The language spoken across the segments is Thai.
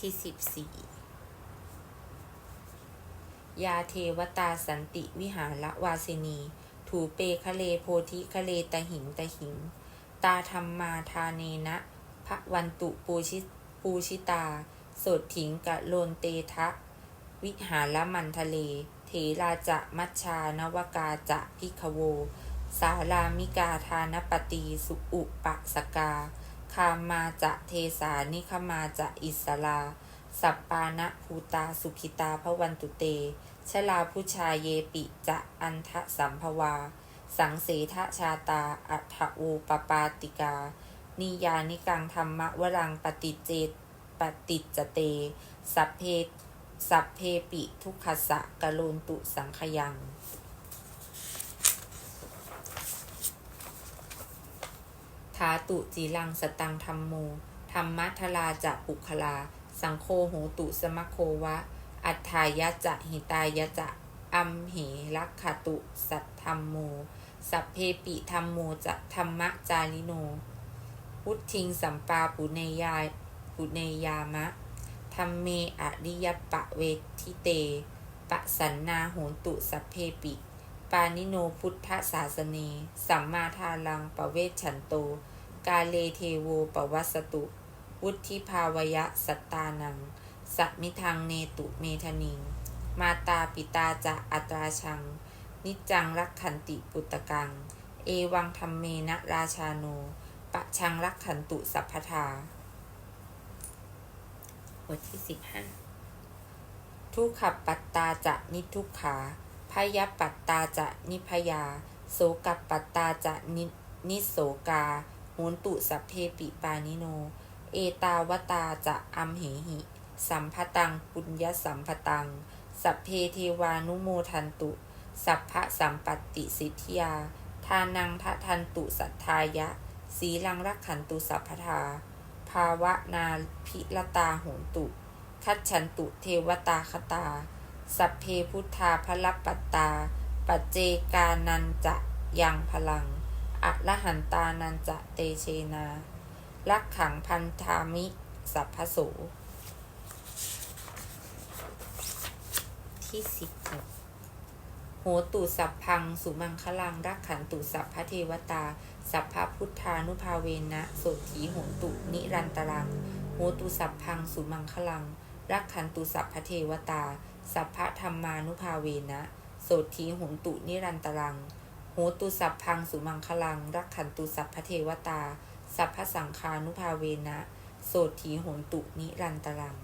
ที่สิบสี่ยาเทวตาสันติวิหารวาสินี ถูเปคะเลโพธิคะเลตหิงตหิง ตาธรรมมาทาเนนะพระวันตุปูชิปูชิตาโสดถิงกะโลนเตทะ วิหารมันทะเล เถราจะมัชชานวกาจะพิคโว สารามิกาทานปตีสุอุปสกา คามาจะเทสานิคมาจะอิสลา สัปปานะภูตาสุขิตาพระวันตุเต ชลาพุชาเยปิจะอันทะสัมภวา สังเสทะชาตา อัฏฐอูปปาติกา นิยานิกังธรรมวรังปฏิเจตปฏิจจเต สัพเพสัพเพปิทุกขสะกะโลนตุสังขยังาตุจีลังสตังธรรมโมธรรมัทลาจะปุคลา สังโฆโหตุสมะโควะ อัฏฐายะจะหิตายะจะอัมเหลักขตุสัทธรรมโม สัพเพปิธรรมโมจะธรรมจาริโน พุทธิงสัมปาปุเนยาปุเนยามะธรรมเมอริยปะเวทิเต ปะสันนาโหตุสัพเพปิ ปานิโนพุทธศาสเน สัมมาทาลังปะเวชฉันโต กาเลเทโวปวัสสตุ วุธิภาวยะสัตตานัง สัมิทังเนตุเมธนิง มาตาปิตาจะอัตราชัง นิจจังรักขันติปุตตะกัง เอวังธรรมเมนะราชาโน ปะชังรักขันตุสัพพทาบทที่สิบห้าทุกขปัตตาจะนิทุกขาพยปัตตาจะนิพยา โสกัปปัตตาจะนินิโสกาโหนตุสัพเพปิปานิโน เอตาวตาจะอัมเหหิ สัมภตังปุญญสัมภตัง สัพเพเทวานุโมทันตุ สัพพะสัมปติสิทธิยา ทานังทะทันตุสัทธายะ สีลังรักขันตุสัพพทา ภาวะนาพิลตาโหนตุ คัจฉันตุเทวตาคตา สัพเพพุทธาพลปัตตา ปัจเจกานันจะยังพลัง อะระหันตานันจะเตเชนาลักขังพันธามิสัพพโสที่สิบหกโหตุสัพพัง สุมังคลัง รักขันตุสัพพเทวตา สัพพพุทธานุภาเวนะโสถีโหตุ นิรันตรัง โหตุสัพพัง สุมังคลัง รักขันตุสัพพเทวตา สัพพธรรมานุภาเวนะโสถีโหตุ นิรันตรัง หตุสัพพังสุมังคลัง รักขันตุสัพพเทวตา สัพพสังคานุภาเวนะ โสถีโหนตุนิรันตรัง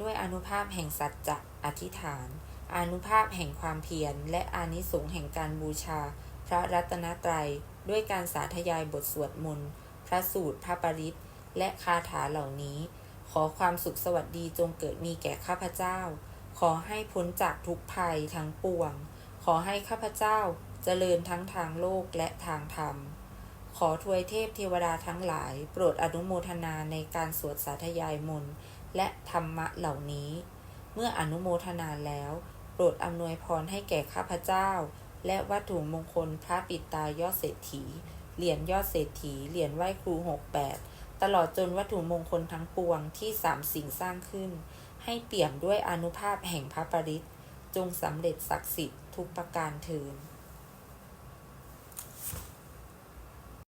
ด้วยอนุภาพแห่งสัจจะอธิษฐาน อนุภาพแห่งความเพียร และอานิสงส์แห่งการบูชา พระรัตนตรัย ด้วยการสาธยายบทสวดมนต์ พระสูตร พระปริตและคาถาเหล่านี้ ขอความสุขสวัสดีจงเกิดมีแก่ข้าพเจ้า ขอให้พ้นจากทุกภัยทั้งปวง ขอให้ข้าพเจ้าเจริญทั้งทางโลกและทางธรรม ขอทวยเทพเทวดาทั้งหลาย โปรดอนุโมทนาในการสวดสาธยายมนต์และธรรมะเหล่านี้ เมื่ออนุโมทนาแล้ว โปรดอำนวยพรให้แก่ข้าพเจ้า และวัตถุมงคลพระปิดตายอดเศรษฐี เหรียญยอดเศรษฐี เหรียญไหว้ครูหกแปดตลอดจนวัตถุมงคลทั้งปวงที่สามสิ่งสร้างขึ้น ให้เปี่ยมด้วยอนุภาพแห่งพระปริตจงสำเร็จศักดิ์สิทธิ์ทุกประการเทิน